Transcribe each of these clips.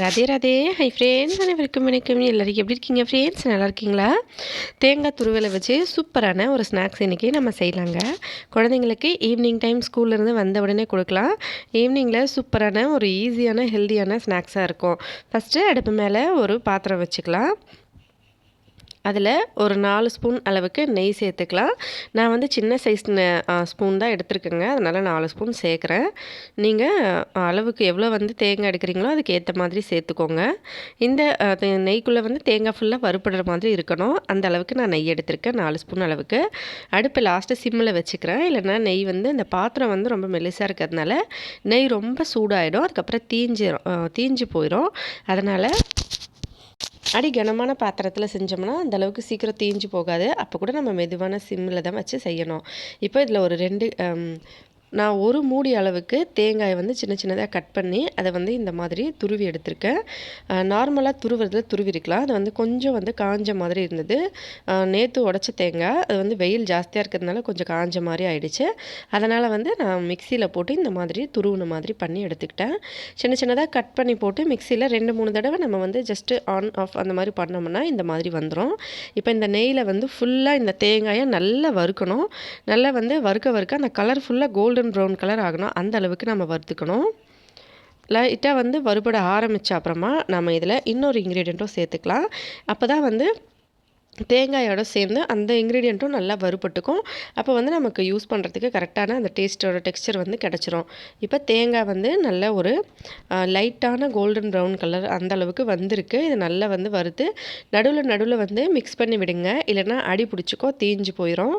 Radhe Radhe. Hi friends அனைவருக்கும் வணக்கம். எல்லாருக்கும் எப்படி இருக்கீங்க ஃப்ரெண்ட்ஸ் நல்லா இருக்கீங்களா? தேங்காய் துருவலை வச்சு சூப்பரான ஒரு ஸ்நாக்ஸ் இன்றைக்கி நம்ம செய்யலாங்க. குழந்தைங்களுக்கு ஈவினிங் டைம் ஸ்கூல்லேருந்து வந்த உடனே கொடுக்கலாம். ஈவினிங்கில் சூப்பரான ஒரு ஈஸியான ஹெல்த்தியான ஸ்நாக்ஸாக இருக்கும். ஃபஸ்ட்டு அடுப்பு மேலே ஒரு பாத்திரம் வச்சுக்கலாம். அதில் ஒரு நாலு ஸ்பூன் அளவுக்கு நெய் சேர்த்துக்கலாம். நான் வந்து சின்ன சைஸ் ஸ்பூன் தான் எடுத்துருக்கேங்க. அதனால் நாலு ஸ்பூன் சேர்க்குறேன். நீங்கள் அளவுக்கு எவ்வளோ வந்து தேங்காய் எடுக்கிறீங்களோ அதுக்கு ஏற்ற மாதிரி சேர்த்துக்கோங்க. இந்த நெய்க்குள்ளே வந்து தேங்காய் ஃபுல்லாக வறுப்படுற மாதிரி இருக்கணும். அந்த அளவுக்கு நான் நெய் எடுத்திருக்கேன் நாலு ஸ்பூன் அளவுக்கு. அடுப்பு லாஸ்ட்டு சிம்மில் வச்சுக்கிறேன். இல்லைன்னா நெய் வந்து இந்த பாத்திரம் வந்து ரொம்ப மெலிசாக இருக்கிறதுனால நெய் ரொம்ப சூடாகிடும் அதுக்கப்புறம் தீஞ்சிரும் தீஞ்சு போயிடும் அதனால் அடி கனமான பாத்திரத்தில் செஞ்சோம்னா அந்தளவுக்கு சீக்கிரம் தீஞ்சு போகாது. அப்போ கூட நம்ம மெதுவான சிம்மில் தான் வச்சு செய்யணும். இப்போ இதில் ஒரு ரெண்டு நான் ஒரு மூடி அளவுக்கு தேங்காயை வந்து சின்ன சின்னதாக கட் பண்ணி அதை வந்து இந்த மாதிரி துருவி எடுத்திருக்கேன். நார்மலாக துருவுறதுல துருவிருக்கலாம். அது வந்து கொஞ்சம் வந்து காஞ்ச மாதிரி இருந்தது. நேற்று உடச்ச தேங்காய் அது வந்து வெயில் ஜாஸ்தியாக இருக்கிறதுனால கொஞ்சம் காஞ்ச மாதிரி ஆயிடுச்சு. அதனால் வந்து நான் மிக்சியில் போட்டு இந்த மாதிரி துருவுன மாதிரி பண்ணி எடுத்துக்கிட்டேன். சின்ன சின்னதாக கட் பண்ணி போட்டு மிக்சியில் ரெண்டு மூணு தடவை நம்ம வந்து ஜஸ்ட்டு ஆன் ஆஃப் அந்த மாதிரி பண்ணோம்னா இந்த மாதிரி வந்துடும் இப்போ இந்த நெய்யில் வந்து ஃபுல்லாக இந்த தேங்காயை நல்லா வறுக்கணும். நல்லா வந்து வறுக்க வறுக்க அந்த கலர் ஃபுல்லாக கோல்டன் கோல்டன் ப்ரௌன் கலர் ஆகணும். அந்த அளவுக்கு நம்ம வறுத்துக்கணும். லைட்டாக வந்து வறுபட ஆரம்பித்த அப்புறமா நம்ம இதில் இன்னொரு இன்க்ரீடியண்ட்டும் சேர்த்துக்கலாம். அப்போ தான் வந்து தேங்காயோட சேர்ந்து அந்த இன்க்ரீடியண்ட்டும் நல்லா வறுபட்டுக்கும். அப்போ வந்து நமக்கு யூஸ் பண்ணுறதுக்கு கரெக்டான அந்த டேஸ்ட்டோட டெக்ஸ்டர் வந்து கிடச்சிரும். இப்போ தேங்காய் வந்து நல்ல ஒரு லைட்டான கோல்டன் ப்ரௌன் கலர் அந்த அளவுக்கு வந்திருக்கு. இது நல்லா வந்து வறுத்து நடுவில் நடுவில் வந்து மிக்ஸ் பண்ணி விடுங்க. இல்லைன்னா அடி பிடிச்சிக்கோ தீஞ்சு போயிடும்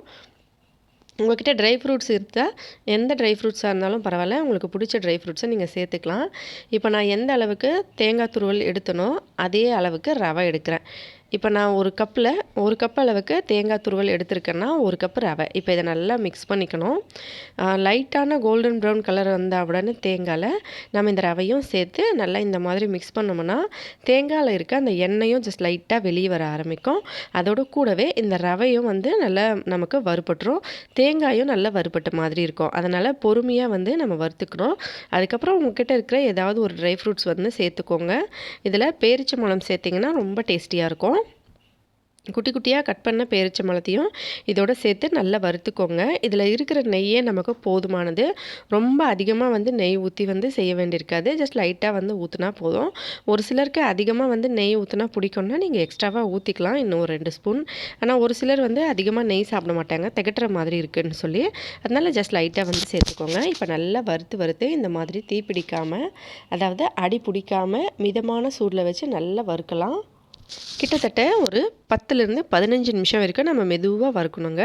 உங்கள்கிட்ட ட்ரை ஃப்ரூட்ஸ் இருந்தால் எந்த ட்ரை ஃப்ரூட்ஸாக இருந்தாலும் பரவாயில்ல. உங்களுக்கு பிடிச்ச ட்ரை ஃப்ரூட்ஸை நீங்கள் சேர்த்துக்கலாம். இப்போ நான் எந்த அளவுக்கு தேங்காய் துருவல் எடுத்தனோ அதே அளவுக்கு ரவை எடுக்கிறேன். இப்போ நான் ஒரு கப்பில் ஒரு கப் அளவுக்கு தேங்காய் துருவல் எடுத்திருக்கேன்னா ஒரு கப் ரவை. இப்போ இதை நல்லா மிக்ஸ் பண்ணிக்கணும். லைட்டான கோல்டன் ப்ரௌன் கலர் வந்தால் உடனே தேங்காயில் நம்ம இந்த ரவையும் சேர்த்து நல்லா இந்த மாதிரி மிக்ஸ் பண்ணோம்னா தேங்காயில் இருக்க அந்த எண்ணெயும் ஜஸ்ட் லைட்டாக வெளியே வர ஆரம்பிக்கும். அதோட கூடவே இந்த ரவையும் வந்து நல்லா நமக்கு வறுபட்டுரும். தேங்காயும் நல்லா வறுபட்ட மாதிரி இருக்கும். அதனால் பொறுமையாக வந்து நம்ம வறுத்துக்கணும். அதுக்கப்புறம் உங்ககிட்ட இருக்கிற ஏதாவது ஒரு ட்ரை ஃப்ரூட்ஸ் வந்து சேர்த்துக்கோங்க. இதில் பேரிச்சம்பழம் சேர்த்திங்கன்னா ரொம்ப டேஸ்டியாக இருக்கும். குட்டி குட்டியாக கட் பண்ண பேரிச்சம்பழத்தையும் இதோட சேர்த்து நல்லா வறுத்துக்கோங்க. இதில் இருக்கிற நெய்யே நமக்கு போதுமானது. ரொம்ப அதிகமாக வந்து நெய் ஊற்றி வந்து செய்ய வேண்டியிருக்காது. ஜஸ்ட் லைட்டாக வந்து ஊற்றினா போதும். ஒரு சிலருக்கு அதிகமாக வந்து நெய் ஊற்றினா பிடிக்கும்னா நீங்கள் எக்ஸ்ட்ராவாக ஊற்றிக்கலாம் இன்னும் ஒரு ரெண்டு ஸ்பூன் ஆனால் ஒரு சிலர் வந்து அதிகமாக நெய் சாப்பிட மாட்டாங்க. திகட்டுற மாதிரி இருக்குதுன்னு சொல்லி. அதனால் ஜஸ்ட் லைட்டாக வந்து சேர்த்துக்கோங்க. இப்போ நல்லா வறுத்து வறுத்து இந்த மாதிரி தீ பிடிக்காமல் அதாவது அடி பிடிக்காமல் மிதமான சூடில் வச்சு நல்லா வறுக்கலாம். கிட்டத்தட்ட ஒரு பத்துலேருந்து பதினஞ்சு நிமிஷம் வரைக்கும் நம்ம மெதுவாக வறுக்கணுங்க.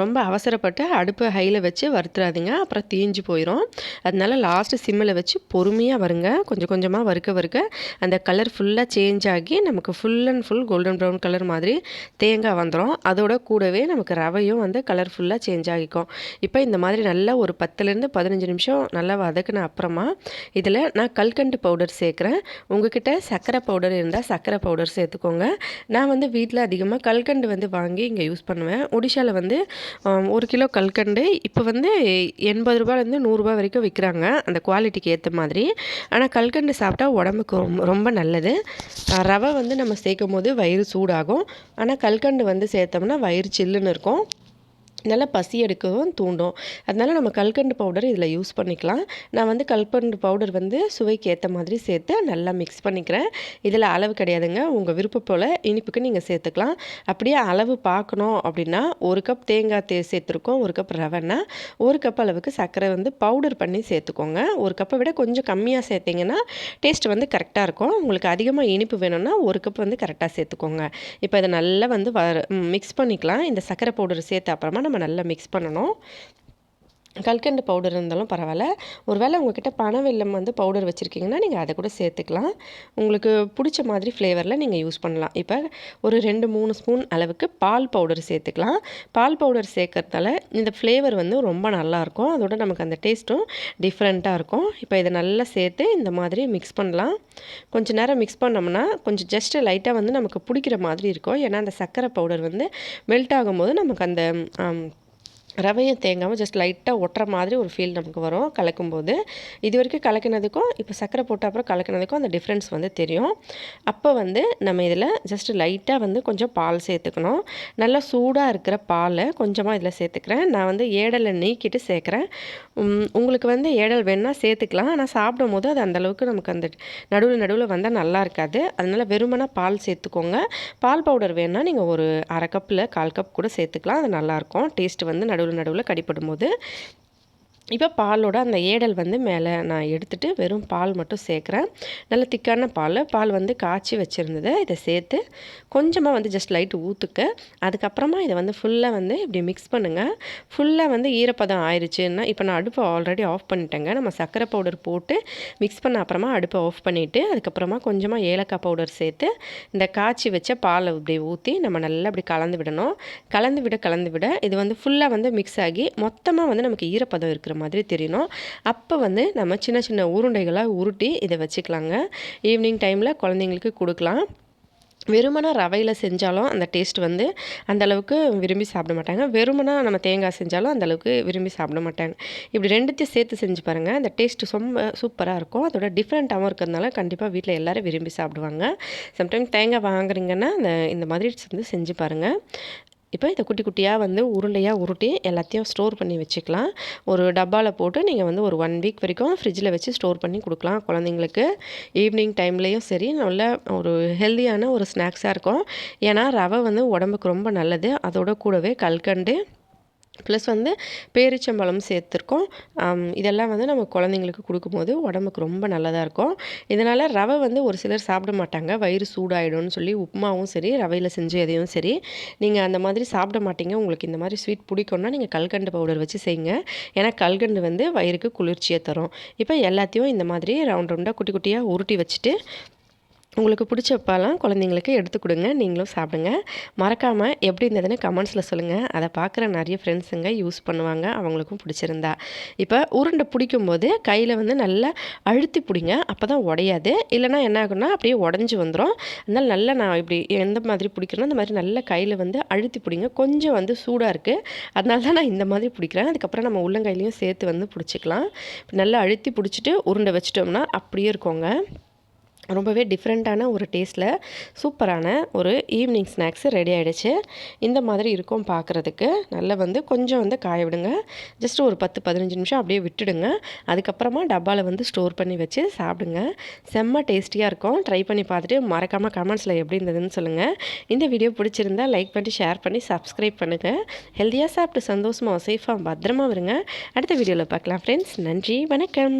ரொம்ப அவசரப்பட்டு அடுப்பை ஹையில் வச்சு வறுத்துறாதீங்க. அப்புறம் தீஞ்சு போயிடும் அதனால லாஸ்ட்டு சிம்மில் வச்சு பொறுமையாக வருங்க. கொஞ்சம் கொஞ்சமாக வறுக்க வறுக்க அந்த கலர் ஃபுல்லாக சேஞ்ச் ஆகி நமக்கு full and full golden brown colour மாதிரி தேங்காய் வந்துடும் அதோட கூடவே நமக்கு ரவையும் வந்து கலர் ஃபுல்லாக சேஞ்ச் ஆகிக்கும். இப்போ இந்த மாதிரி நல்லா ஒரு பத்துலேருந்து பதினஞ்சு நிமிஷம் நல்லா வதக்கின அப்புறமா இதில் நான் கல்கண்டு பவுடர் சேர்க்குறேன். உங்ககிட்ட சர்க்கரை பவுடர் இருந்தால் சர்க்கரை பவுடர் சேர்த்துக்கோங்க நான் வந்து வீட்டில் அதிகமாக கல்கண்டு வந்து வாங்கி இங்கே யூஸ் பண்ணுவேன். ஒடிஷாவில் வந்து ஒரு கிலோ கல்கண்டு இப்போ வந்து எண்பது ரூபாயிலேருந்து நூறுரூபா வரைக்கும் விற்கிறாங்க அந்த குவாலிட்டிக்கு ஏற்ற மாதிரி. ஆனால் கல்கண்டு சாப்பிட்டா உடம்புக்கு ரொம்ப நல்லது. ரவை வந்து நம்ம சேர்க்கும் போது வயிறு சூடாகும். ஆனால் கல்கண்டு வந்து சேர்த்தோம்னா வயிறு சில்லுன்னு இருக்கும். நல்லா பசி எடுக்கவும் தூண்டும். அதனால் நம்ம கல்கண்டு பவுடர் இதில் யூஸ் பண்ணிக்கலாம். நான் வந்து கல்கண்டு பவுடர் வந்து சுவைக்கு ஏற்ற மாதிரி சேர்த்து நல்லா மிக்ஸ் பண்ணிக்கிறேன். இதில் அளவு கிடையாதுங்க. உங்கள் விருப்பம் போல் இனிப்புக்கு நீங்கள் சேர்த்துக்கலாம். அப்படியே அளவு பார்க்கணும் அப்படின்னா ஒரு கப் தேங்காய் தே சேர்த்துருக்கோம் ஒரு கப் ரவைன்னா ஒரு கப் அளவுக்கு சர்க்கரை வந்து பவுடர் பண்ணி சேர்த்துக்கோங்க. ஒரு கப்பை விட கொஞ்சம் கம்மியாக சேர்த்திங்கன்னா டேஸ்ட் வந்து கரெக்டாக இருக்கும். உங்களுக்கு அதிகமாக இனிப்பு வேணும்னா ஒரு கப் வந்து கரெக்டாக சேர்த்துக்கோங்க. இப்போ இதை நல்லா வந்து வ மிக்ஸ் பண்ணிக்கலாம். இந்த சர்க்கரை பவுடர் சேர்த்த அப்புறமா நம்ம நம்ம நல்லா மிக்ஸ் பண்ணணும். கல்கண்டு பவுடர் இருந்தாலும் பரவாயில்ல. ஒரு வேளை உங்கள்கிட்ட பனவெல்லம் வந்து பவுடர் வச்சுருக்கீங்கன்னா நீங்கள் அதை கூட சேர்த்துக்கலாம். உங்களுக்கு பிடிச்ச மாதிரி ஃப்ளேவரில் நீங்கள் யூஸ் பண்ணலாம். இப்போ ஒரு ரெண்டு மூணு ஸ்பூன் அளவுக்கு பால் பவுடர் சேர்த்துக்கலாம். பால் பவுடர் சேர்க்கறதால இந்த ஃப்ளேவர் வந்து ரொம்ப நல்லாயிருக்கும் அதோட நமக்கு அந்த டேஸ்ட்டும் டிஃப்ரெண்ட்டாக இருக்கும். இப்போ இதை நல்லா சேர்த்து இந்த மாதிரி மிக்ஸ் பண்ணலாம். கொஞ்சம் நேரம் மிக்ஸ் பண்ணோம்னா கொஞ்சம் ஜஸ்ட்டு லைட்டாக வந்து நமக்கு பிடிக்கிற மாதிரி இருக்கும். ஏன்னா அந்த சர்க்கரை பவுடர் வந்து மெல்ட் ஆகும்போது நமக்கு அந்த ரவையும் தேங்காமல் ஜஸ்ட் லைட்டாக ஒட்டுற மாதிரி ஒரு ஃபீல் நமக்கு வரும் கலக்கும்போது. இது வரைக்கும் கலக்கினதுக்கும் இப்போ சர்க்கரை போட்ட அப்புறம் கலக்கினதுக்கும் அந்த டிஃப்ரென்ஸ் வந்து தெரியும். அப்போ வந்து நம்ம இதில் ஜஸ்ட் லைட்டாக வந்து கொஞ்சம் பால் சேர்த்துக்கணும். நல்லா சூடாக இருக்கிற பாலை கொஞ்சமாக இதில் சேர்த்துக்கிறேன். நான் வந்து ஏடலை நீக்கிட்டு சேர்க்குறேன். உங்களுக்கு வந்து ஏடல் வேணால் சேர்த்துக்கலாம். ஆனால் சாப்பிடும் போது அது அந்தளவுக்கு நமக்கு அந்த நடுவில் நடுவில் வந்தால் நல்லா இருக்காது. அதனால் வெறுமனாக பால் சேர்த்துக்கோங்க. பால் பவுடர் வேணால் நீங்கள் ஒரு அரை கப்பில் கால் கப் கூட சேர்த்துக்கலாம். அது நல்லாயிருக்கும் டேஸ்ட் வந்து நடுவில் நடுவில் நடுவில் கடிப்படும் போது இப்போ பாலோட அந்த ஏடல் வந்து மேலே நான் எடுத்துகிட்டு வெறும் பால் மட்டும் சேர்க்குறேன். நல்ல திக்கான பால். பால் வந்து காய்ச்சி வச்சுருந்தது இதை சேர்த்து கொஞ்சமாக வந்து ஜஸ்ட் லைட் ஊற்றுக்க அதுக்கப்புறமா இதை வந்து ஃபுல்லாக வந்து இப்படி மிக்ஸ் பண்ணுங்கள் ஃபுல்லாக வந்து ஈரப்பதம் ஆயிடுச்சுன்னா இப்போ நான் அடுப்பை ஆல்ரெடி ஆஃப் பண்ணிட்டேங்க. நம்ம சர்க்கரை பவுடர் போட்டு மிக்ஸ் பண்ண அப்புறமா அடுப்பை ஆஃப் பண்ணிவிட்டு அதுக்கப்புறமா கொஞ்சமாக ஏலக்காய் பவுடர் சேர்த்து இந்த காய்ச்சி வச்ச பாலை இப்படி ஊற்றி நம்ம நல்லா இப்படி கலந்து விடணும். கலந்து விட கலந்து விட இது வந்து ஃபுல்லாக வந்து மிக்ஸ் ஆகி மொத்தமாக வந்து நமக்கு ஈரப்பதம் இருக்கிற மாதிரி தெரியணும். அப்போ வந்து நம்ம சின்ன சின்ன உருண்டைகளாக உருட்டி இதை வச்சுக்கலாங்க. ஈவினிங் டைமில் குழந்தைங்களுக்கு கொடுக்கலாம். வெறுமனா ரவையில் செஞ்சாலும் அந்த டேஸ்ட் வந்து அந்தளவுக்கு விரும்பி சாப்பிட மாட்டாங்க. வெறுமனா நம்ம தேங்காய் செஞ்சாலும் அந்தளவுக்கு விரும்பி சாப்பிட மாட்டாங்க. இப்படி ரெண்டுத்தையும் சேர்த்து செஞ்சு பாருங்கள் அந்த டேஸ்ட்டு ரொம்ப சூப்பராக இருக்கும். அதோட டிஃப்ரெண்ட்டாகவும் இருக்கிறதுனால கண்டிப்பாக வீட்டில் எல்லோரும் விரும்பி சாப்பிடுவாங்க. சம்டைம் தேங்காய் வாங்குறீங்கன்னா அந்த இந்த மாதிரி வந்து செஞ்சு பாருங்கள் இப்போ இதை குட்டி குட்டியாக வந்து உருண்டையாக உருட்டி எல்லாத்தையும் ஸ்டோர் பண்ணி வச்சுக்கலாம். ஒரு டப்பாவில் போட்டு நீங்கள் வந்து ஒரு ஒன் வீக் வரைக்கும் ஃப்ரிட்ஜில் வச்சு ஸ்டோர் பண்ணி கொடுக்கலாம் குழந்தைங்களுக்கு. ஈவினிங் டைம்லேயும் சரி நல்ல ஒரு ஹெல்த்தியான ஒரு ஸ்நாக்ஸாக இருக்கும். ஏன்னா ரவை வந்து உடம்புக்கு ரொம்ப நல்லது. அதோட கூடவே கல்கண்டு ப்ளஸ் வந்து பேரிச்சம்பழம் சேர்த்துருக்கோம். இதெல்லாம் வந்து நம்ம குழந்தைங்களுக்கு கொடுக்கும்போது உடம்புக்கு ரொம்ப நல்லதாக இருக்கும். இதனால் ரவை வந்து ஒரு சிலர் சாப்பிட மாட்டாங்க. வயிறு சூடாயிடும்னு சொல்லி உப்புமாவும் சரி ரவையில் செஞ்சு எதையும் சரி. நீங்கள் அந்த மாதிரி சாப்பிட மாட்டீங்க. உங்களுக்கு இந்த மாதிரி ஸ்வீட் பிடிக்கும்னா நீங்கள் கல்கண்டு பவுடர் வச்சு செய்யுங்க. ஏன்னா கல்கண்டு வந்து வயிறுக்கு குளிர்ச்சியை தரும். இப்போ எல்லாத்தையும் இந்த மாதிரி ரவுண்ட் ரவுண்டாக குட்டி குட்டியாக உருட்டி வச்சுட்டு உங்களுக்கு பிடிச்சப்பாலாம் குழந்தைங்களுக்கு எடுத்து கொடுங்க. நீங்களும் சாப்பிடுங்க. மறக்காமல் எப்படி இருந்ததுன்னு கமெண்ட்ஸில் சொல்லுங்கள் அதை பார்க்குற நிறைய ஃப்ரெண்ட்ஸுங்க யூஸ் பண்ணுவாங்க. அவங்களுக்கும் பிடிச்சிருந்தா. இப்போ உருண்டை பிடிக்கும்போது கையில் வந்து நல்லா அழுத்தி பிடிங்க. அப்போ தான் உடையாது. இல்லைனா என்ன ஆகுனா அப்படியே உடஞ்சி வந்துடும் அதனால் நல்லா நான் இப்படி எந்த மாதிரி பிடிக்கிறேனோ அந்த மாதிரி நல்லா கையில் வந்து அழுத்தி பிடிங்க. கொஞ்சம் வந்து சூடாக இருக்குது அதனால தான் நான் இந்த மாதிரி பிடிக்கிறேன். அதுக்கப்புறம் நம்ம உள்ளங்கையிலையும் சேர்த்து வந்து பிடிச்சிக்கலாம். நல்லா அழுத்தி பிடிச்சிட்டு உருண்டை வச்சிட்டோம்னா அப்படியே இருக்கோங்க. ரொம்பவே டிஃப்ரெண்ட்டான ஒரு டேஸ்ட்டில் சூப்பரான ஒரு ஈவினிங் ஸ்நாக்ஸு ரெடி ஆகிடுச்சு இந்த மாதிரி இருக்கும் பார்க்குறதுக்கு நல்லா வந்து கொஞ்சம் வந்து காய விடுங்க. ஜஸ்ட் ஒரு பத்து பதினஞ்சு நிமிஷம் அப்படியே விட்டுடுங்க. அதுக்கப்புறமா டப்பாவில் வந்து ஸ்டோர் பண்ணி வச்சு சாப்பிடுங்க. செம்ம டேஸ்டியாக இருக்கும். ட்ரை பண்ணி பார்த்துட்டு மறக்காமல் கமெண்ட்ஸில் எப்படி இருந்ததுன்னு சொல்லுங்கள் இந்த வீடியோ பிடிச்சிருந்தா லைக் பண்ணி ஷேர் பண்ணி சப்ஸ்கிரைப் பண்ணுங்கள் ஹெல்த்தியாக சாப்பிட்டு சந்தோஷமாக சேஃபாக பத்திரமா வருங்க அடுத்த வீடியோவில் பார்க்கலாம் ஃப்ரெண்ட்ஸ் நன்றி வணக்கம்.